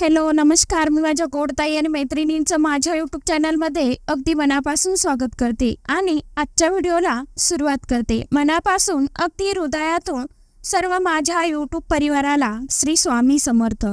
Hello नमस्कार. मी माझ्या गोडताई आणि मैत्रिणींचं माझ्या युट्यूब चॅनलमध्ये अगदी मनापासून स्वागत करते आणि आजच्या व्हिडिओला सुरुवात करते. मनापासून अगदी हृदयातून सर्व माझ्या यूट्यूब परिवाराला श्री स्वामी समर्थ.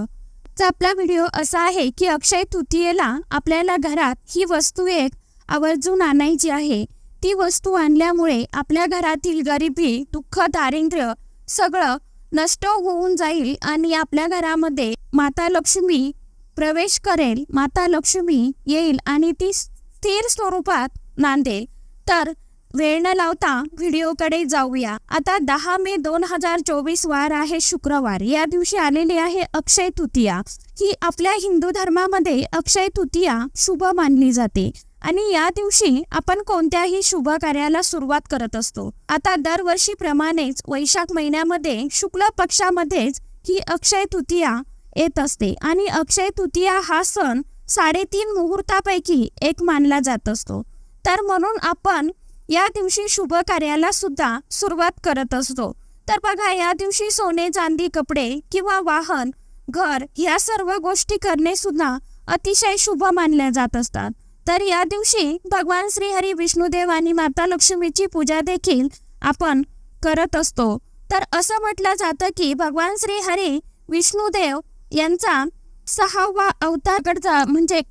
तर आपला व्हिडिओ असा आहे की अक्षय तृतीयेला आपल्याला घरात ही वस्तू एक आवर्जून आणायची आहे. ती वस्तू आणल्यामुळे आपल्या घरातील गरिबी दुःख दारिद्र्य सगळं नष्ट होऊन जाईल आणि आपल्या घरामध्ये माता लक्ष्मी प्रवेश करेल माता लक्ष्मी येईल आणि ती स्थिर स्वरूपात नांदेल. तर वेळ न लावता व्हिडिओकडे जाऊया. आता दहा मे दोन हजार चोवीस वार आहे शुक्रवार. या दिवशी आलेली आहे अक्षय तृतीया. ही आपल्या हिंदू धर्मामध्ये अक्षय तृतीया शुभ मानली जाते. आणि या दिवशी आपण कोणत्याही शुभ कार्याला सुरुवात करत असतो. आता दरवर्षीप्रमाणेच वैशाख महिन्यामध्ये शुक्ल पक्षामध्येच ही अक्षय तृतीया येत असते आणि अक्षय तृतीया हा सण साडेतीन मुहूर्तापैकी एक मानला जात असतो. तर म्हणून आपण या दिवशी शुभ कार्याला सुद्धा सुरुवात करत असतो. तर बघा या दिवशी सोने चांदी कपडे किंवा वाहन घर या सर्व गोष्टी करणे सुद्धा अतिशय शुभ मानल्या जात असतात. तर या दिवशी भगवान श्रीहरी विष्णुदेव आणि माता लक्ष्मीची पूजा देखील आपण करत असतो. तर असं म्हटलं जातं की भगवान श्रीहरी विष्णुदेव यांचा सहावा अवतारकडचा म्हणजे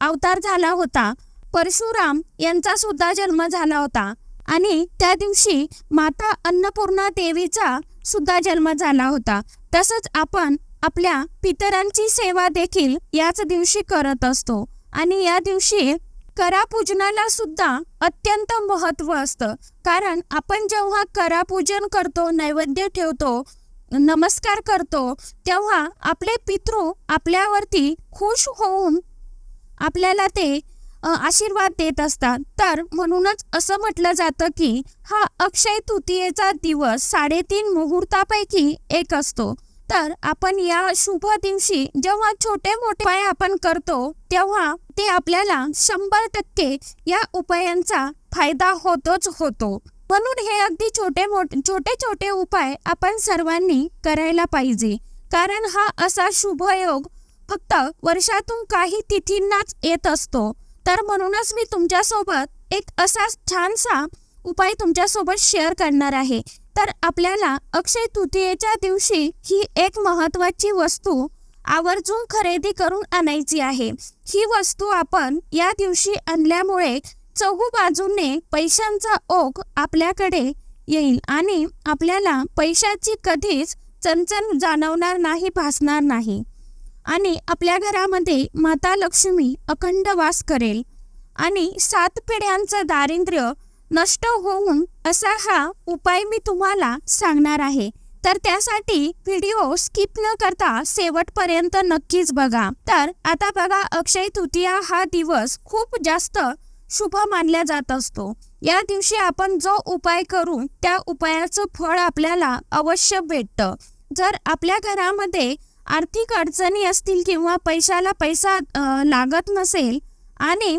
अवतार झाला होता. परशुराम यांचा सुद्धा जन्म झाला होता. आणि त्या दिवशी माता अन्नपूर्णा देवीचा सुद्धा जन्म झाला होता. तसंच आपण आपल्या पितरांची सेवा देखील याच दिवशी करत असतो. आणि या दिवशी करापूजनाला सुद्धा अत्यंत महत्त्व असतं. कारण आपण जेव्हा करापूजन करतो नैवेद्य ठेवतो नमस्कार करतो तेव्हा आपले पितृ आपल्यावरती खुश होऊन आपल्याला ते आशीर्वाद देत असतात. तर म्हणूनच असं म्हटलं जातं की हा अक्षय तृतीयेचा दिवस साडेतीन मुहूर्तापैकी एक असतो. तर आपण या शुभ दिवशी जेव्हा छोटे मोठे उपाय आपण करतो तेव्हा ते आपल्याला शंभर टक्के या उपायांचा फायदा होतोच होतो. म्हणून हे अगदी छोटे मोठे छोटे छोटे उपाय आपण सर्वांनी करायला पाहिजे. कारण हा असा शुभ योग फक्त वर्षातून काही तिथींनाच येत असतो. तर म्हणूनच मी तुमच्यासोबत एक असा छानसा उपाय तुमच्यासोबत शेअर करणार आहे. तर आपल्याला अक्षय तृतीयेच्या दिवशी ही एक महत्वाची वस्तू आवर्जून खरेदी करून आणायची आहे. ही वस्तू आपण या दिवशी आणल्यामुळे चहू बाजूने पैशांचा ओघ आपल्याकडे येईल आणि आपल्याला पैशाची कधीच चणचण जाणवणार नाही भासणार नाही. आणि आपल्या घरामध्ये माता लक्ष्मी अखंड वास करेल. आणि सात पिढ्यांचं दारिद्र्य नष्ट होऊन असा हा उपाय मी तुम्हाला सांगणार आहे. तर त्यासाठी व्हिडिओ स्किप न करता शेवटपर्यंत नक्कीच बघा. तर आता बघा अक्षय तृतीया हा दिवस खूप जास्त शुभ मानला जात असतो. या दिवशी आपण जो उपाय करू त्या उपायाचं फळ आपल्याला अवश्य भेटतं. जर आपल्या घरामध्ये आर्थिक अडचणी असतील किंवा पैशाला पैसा लागत नसेल आणि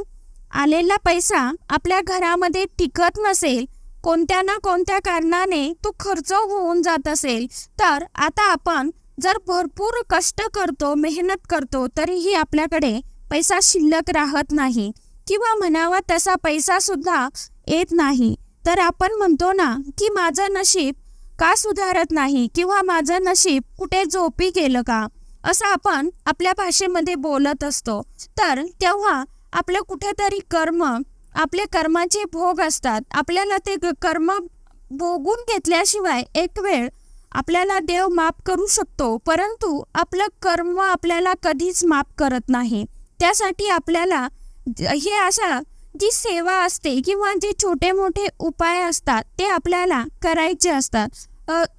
आलेला पैसा आपल्या घरामध्ये टिकत नसेल कोणत्या ना कोणत्या कारणाने तो खर्च होऊन जात असेल तर आता आपण जर भरपूर कष्ट करतो मेहनत करतो तरीही आपल्याकडे पैसा शिल्लक राहत नाही किंवा म्हणावा तसा पैसा सुद्धा येत नाही. तर आपण म्हणतो ना की माझं नशीब का सुधारत नाही किंवा माझं नशीब कुठे झोपी गेलं का? असं आपण आपल्या भाषेमध्ये बोलत असतो. तर तेव्हा आपलं कुठेतरी कर्म आपले कर्माचे भोग असतात. आपल्याला ते कर्म भोगून घेतल्याशिवाय एक वेळ आपल्याला देव माफ करू शकतो परंतु आपलं कर्म आपल्याला कधीच माफ करत नाही. त्यासाठी आपल्याला हे अशा जी सेवा असते किंवा जे छोटे मोठे उपाय असतात ते आपल्याला करायचे असतात.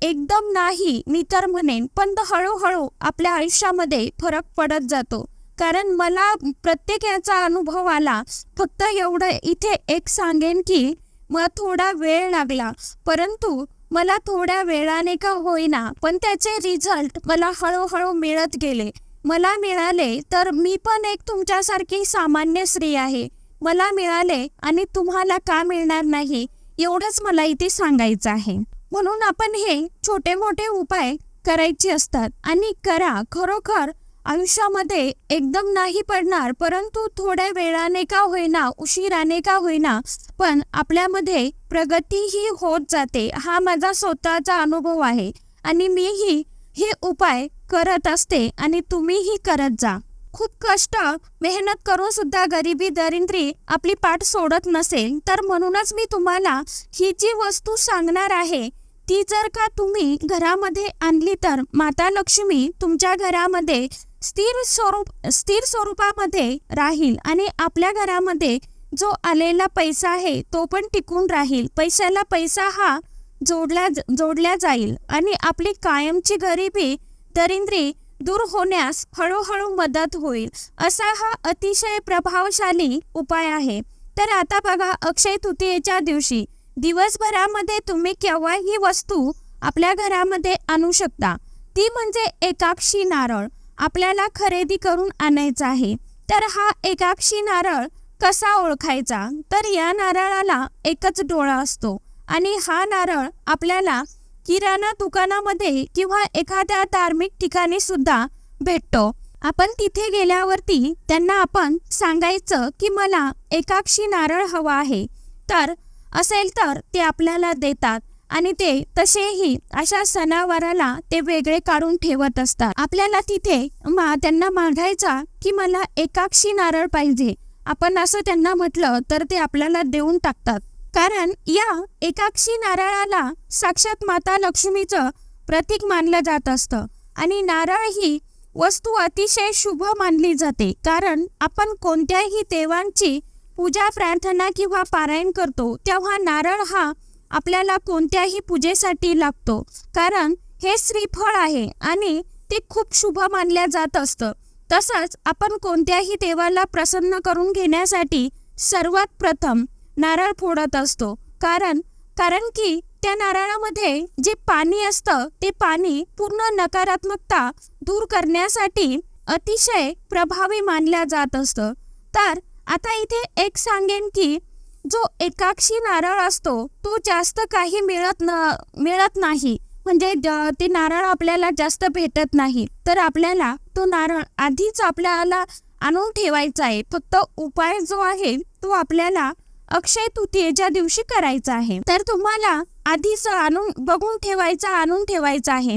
एकदम नाही मी तर म्हणेन पण हळूहळू आपल्या आयुष्यामध्ये फरक पडत जातो. कारण मला प्रत्येक याचा अनुभव आला. फक्त एवढं इथे एक सांगेन की मला थोडा वेळ लागला. परंतु मला थोड्या वेळाने का होईना पण त्याचे रिझल्ट मला हळूहळू मिळत गेले. मला मिळाले तर मी पण एक तुमच्यासारखी सामान्य स्त्री आहे. मला मिळाले आणि तुम्हाला का मिळणार नाही एवढंच मला इथे सांगायचं आहे. म्हणून आपण हे छोटे मोठे उपाय करायचे असतात. आणि करा. खरोखर आयुष्यामध्ये एकदम नाही पडणार परंतु थोड्या वेळाने का होईना उशिराने का होईना पण आपल्यामध्ये प्रगती ही होत जाते. हा माझा स्वतःचा अनुभव आहे आणि मीही हे उपाय करत असते आणि तुम्हीही करत जा. खूप कष्ट मेहनत करून सुद्धा गरिबी दरिद्री आपली पाठ सोडत नसेल तर म्हणूनच मी तुम्हाला ही जी वस्तू सांगणार आहे ती जर का तुम्ही घरामध्ये आणली तर माता लक्ष्मी तुमच्या घरामध्ये स्थिर स्वरूप स्थिर स्वरूपामध्ये राहील आणि आपल्या घरामध्ये जो आलेला पैसा आहे तो पण टिकून राहील. पैशाला पैसा हा जोडला जोडल्या जाईल आणि आपली कायमची गरिबी दरिंद्री दूर होण्यास हळूहळू मदत होईल. असा हा अतिशय प्रभावशाली उपाय आहे. तर आता बघा अक्षय तृतीयेच्या दिवशी दिवसभरामध्ये तुम्ही केव्हा ही वस्तू आपल्या घरामध्ये आणू शकता. ती म्हणजे एकाक्षी नारळ. आपल्याला खरेदी करून आणायचा आहे. तर हा एकाक्षी नारळ कसा ओळखायचा? तर या नारळाला एकच डोळा असतो. आणि हा नारळ आपल्याला किराणा दुकानामध्ये किंवा एखाद्या धार्मिक ठिकाणी सुद्धा भेटतो. आपण तिथे गेल्यावरती त्यांना आपण सांगायचं की मला एकाक्षी नारळ हवा आहे. तर असेल तर ते आपल्याला देतात. आणि ते तसेही अशा सणावाराला ते वेगळे काढून ठेवत असतात. आपल्याला तिथे मा त्यांना मागायचा की मला एकाक्षी नारळ पाहिजे. आपण असं त्यांना म्हटलं तर ते आपल्याला देऊन टाकतात. कारण या एकाक्षी नारळाला साक्षात माता लक्ष्मीचं प्रतीक मानलं जात असतं. आणि नारळ ही वस्तू अतिशय शुभ मानली जाते. कारण आपण कोणत्याही देवांची पूजा प्रार्थना किंवा पारायण करतो तेव्हा नारळ हा आपल्याला कोणत्याही पूजेसाठी लागतो. कारण हे श्रीफळ आहे आणि ते खूप शुभ मानल्या जात असतं. तसंच आपण कोणत्याही देवाला प्रसन्न करून घेण्यासाठी सर्वात प्रथम नारळ फोडत असतो. कारण कारण की त्या नारळामध्ये जे पाणी असतं ते पाणी पूर्ण नकारात्मकता दूर करण्यासाठी अतिशय प्रभावी मानल्या जात असतं. तर आता इथे एक सांगेन की जो एकाक्षी नारळ असतो तो जास्त काही मिळत न मिळत नाही. म्हणजे ते नारळ आपल्याला जास्त भेटत नाही. तर आपल्याला तो नारळ आधीच आपल्याला आणून ठेवायचा आहे. फक्त उपाय जो आहे तो आपल्याला अक्षय तृतीयेच्या दिवशी करायचा आहे. तर तुम्हाला आधीच आणून बघून ठेवायचा आणून ठेवायचा आहे.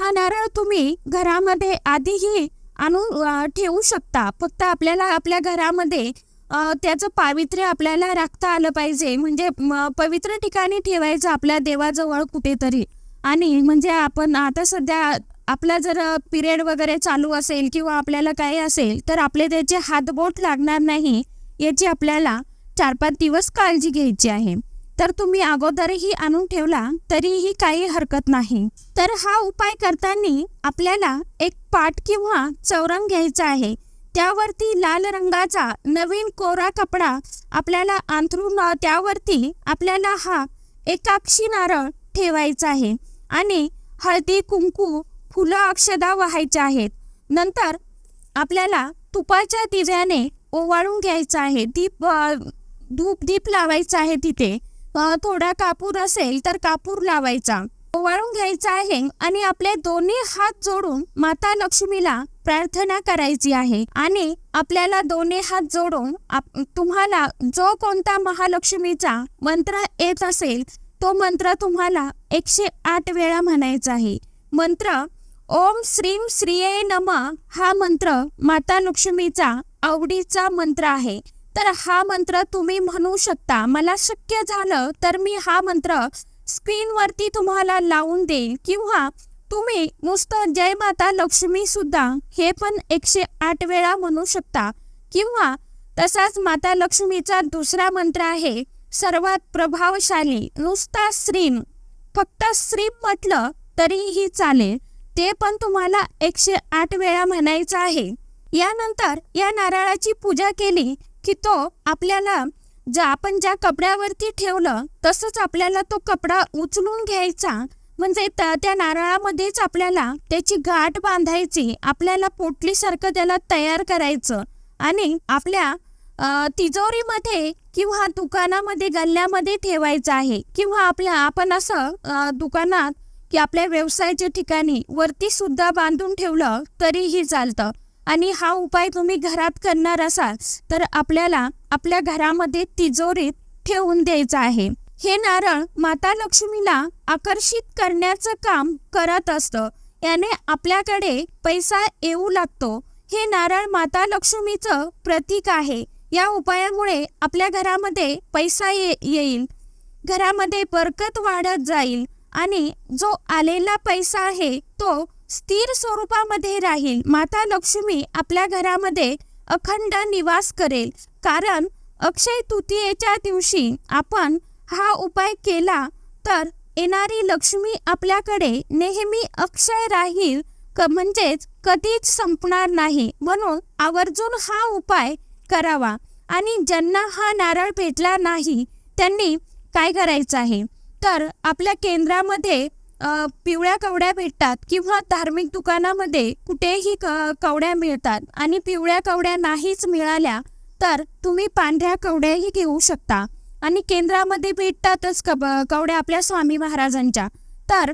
हा नारळ तुम्ही घरामध्ये आधीही आणून ठेवू शकता. फक्त आपल्याला आपल्या घरामध्ये त्याचं पावित्र्य आपल्याला राखता आलं पाहिजे. म्हणजे पवित्र ठिकाणी ठेवायचं आपल्या देवाजवळ कुठेतरी. आणि म्हणजे आपण आता सध्या आपला जर पिरियड वगैरे चालू असेल किंवा आपल्याला काही असेल तर आपले त्याचे हातबोट लागणार नाही याची आपल्याला चार पाच दिवस काळजी घ्यायची आहे. तर तुम्ही अगोदरही आणून ठेवला तरीही काही हरकत नाही. तर हा उपाय करताना आपल्याला एक पाट किंवा चौरंग घ्यायचा आहे. त्यावरती लाल रंगाचा नवीन कोरा कपडा आपल्याला अंथरून त्यावरती आपल्याला हा एकाक्षी नारळ ठेवायचा आहे आणि हळदी कुंकू फुलं अक्षदा व्हायच्या आहेत. नंतर आपल्याला तुपाच्या दिव्याने ओवाळून घ्यायचं आहे. दीप धूप दीप लावायचा आहे तिथे. थोडा कापूर असेल तर कापूर लावायचा. ओवाळून घ्यायचा आहे आणि आपले दोन्ही हात जोडून माता लक्ष्मीला प्रार्थना करायची आहे. आणि आपल्याला दोन्ही हात जोडून तुम्हाला जो कोणता महालक्ष्मीचा मंत्र येत असेल तो मंत्र तुम्हाला एकशे आठ वेळा म्हणायचा आहे. मंत्र ओम श्रीम श्रीये नम हा मंत्र माता लक्ष्मीचा आवडीचा मंत्र आहे. तर हा मंत्र तुम्ही म्हणू शकता. मला शक्य झालं तर मी हा मंत्र स्क्रीनवरती तुम्हाला लावून देईल किंवा तुम्ही नुसतं जय माता लक्ष्मी सुद्धा हे पण एकशे आठ वेळा म्हणू शकता. किंवा तसाच माता लक्ष्मीचा दुसरा मंत्र आहे सर्वात प्रभावशाली नुसता श्रीम फक्त श्रीम म्हटलं तरीही चालेल ते पण तुम्हाला एकशे आठ वेळा म्हणायचं आहे. यानंतर या नारळाची पूजा केली की तो आपल्याला जर आपण ज्या कपड्यावरती ठेवलं तसंच आपल्याला तो कपडा उचलून घ्यायचा. म्हणजे त्या त्या नारळामध्येच आपल्याला त्याची गाठ बांधायची. आपल्याला पोटलीसारखं त्याला तयार करायचं. आणि आपल्या तिजोरीमध्ये किंवा दुकानामध्ये गल्ल्यामध्ये ठेवायचं आहे. किंवा आपल्या आपण असं दुकानात की आपल्या व्यवसायाच्या ठिकाणी वरती सुद्धा बांधून ठेवलं तरीही चालतं. आणि हा उपाय तुम्ही घरात करणार असाल तर आपल्याला आपल्या घरामध्ये तिजोरीत ठेवून द्यायचं आहे. हे नारळ माता लक्ष्मीला आकर्षित करण्याचं काम करत असतं. याने आपल्याकडे पैसा येऊ लागतो. हे नारळ माता लक्ष्मीचं प्रतीक आहे. या उपायामुळे आपल्या घरामध्ये पैसा ये येईल. घरामध्ये बरकत वाढत जाईल आणि जो आलेला पैसा आहे तो स्थिर स्वरूपामध्ये राहील. माता लक्ष्मी आपल्या घरामध्ये अखंड निवास करेल. कारण अक्षय तृतीयेच्या दिवशी आपण हा उपाय केला तर येणारी लक्ष्मी आपल्याकडे नेहमी अक्षय राहील क म्हणजेच कधीच संपणार नाही. म्हणून आवर्जून हा उपाय करावा. आणि ज्यांना हा नारळ भेटला नाही त्यांनी काय करायचं आहे? तर आपल्या केंद्रामध्ये पिवळ्या कवड्या भेटतात किंवा धार्मिक दुकानामध्ये कुठेही क कवड्या मिळतात आणि पिवळ्या कवड्या नाहीच मिळाल्या तर तुम्ही पांढऱ्या कवड्याही घेऊ शकता. आणि केंद्रामध्ये भेटतातच कब कवड्या आपल्या स्वामी महाराजांच्या. तर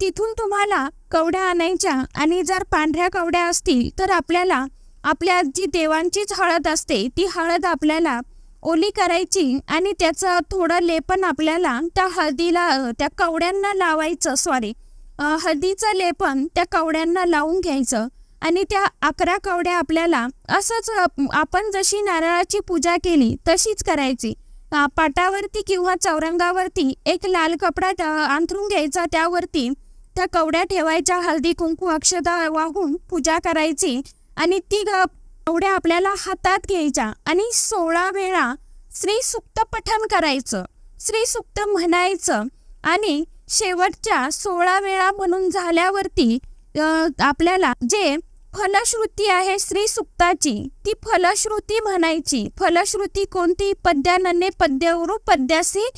तिथून तुम्हाला कवड्या आणायच्या आणि जर पांढऱ्या कवड्या असतील तर आपल्याला आपल्या जी देवांचीच हळद असते ती हळद आपल्याला ओली करायची आणि त्याचं थोडं लेपन आपल्याला त्या हळदीला त्या कवड्यांना लावायचं सॉरी हळदीचं लेपन त्या कवड्यांना लावून घ्यायचं आणि त्या अकरा कवड्या आपल्याला असंच आपण जशी नारळाची पूजा केली तशीच करायची. पाटावरती किंवा चौरंगावरती एक लाल कपडा अंथरून घ्यायचा त्यावरती त्या कवड्या ठेवायच्या हळदी कुंकू अक्षता वाहून पूजा करायची आणि ती ग- आपल्याला हातात घ्यायच्या आणि सोळा वेळा श्री सुक्त पठण करायचं. श्री सुक्त म्हणायचं आणि शेवटच्या सोळा वेळा म्हणून झाल्यावरती आपल्याला जे फलश्रुती आहे श्री सुक्ताची ती फलश्रुती म्हणायची. फलश्रुती कोणती? पद्यानने पद्यवरू पद्यासी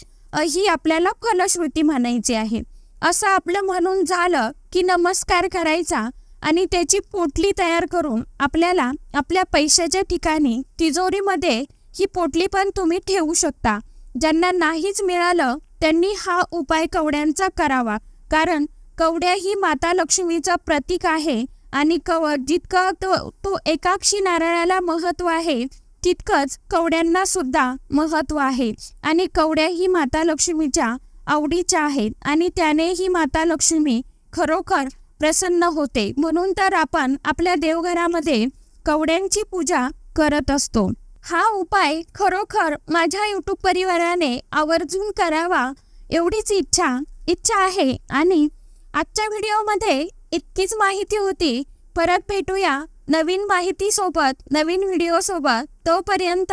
ही आपल्याला फलश्रुती म्हणायची आहे. असं आपलं म्हणून झालं की नमस्कार करायचा. आणि त्याची पोटली तयार करून आपल्याला आपल्या पैशाच्या ठिकाणी तिजोरीमध्ये ही पोटली पण तुम्ही ठेवू शकता. ज्यांना नाहीच मिळालं त्यांनी हा उपाय कवड्यांचा करावा. कारण कवड्या ही माता लक्ष्मीचं प्रतीक आहे आणि कव जितकं तो तो एकाक्षी नारळाला महत्त्व आहे तितकंच कवड्यांना सुद्धा महत्त्व आहे. आणि कवड्या ही माता लक्ष्मीच्या आवडीच्या आहेत आणि त्याने ही माता लक्ष्मी खरोखर प्रसन्न होते. म्हणून तर आपण आपल्या देवघरामध्ये कवड्यांची पूजा करत असतो. हा उपाय खरोखर माझ्या यूट्यूब परिवाराने आवर्जून करावा एवढीच इच्छा इच्छा आहे. आणि आजच्या व्हिडिओमध्ये इतकीच माहिती होती. परत भेटूया नवीन माहितीसोबत नवीन व्हिडिओसोबत. तोपर्यंत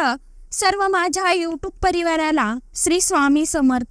सर्व माझ्या यूट्यूब परिवाराला श्री स्वामी समर्थ.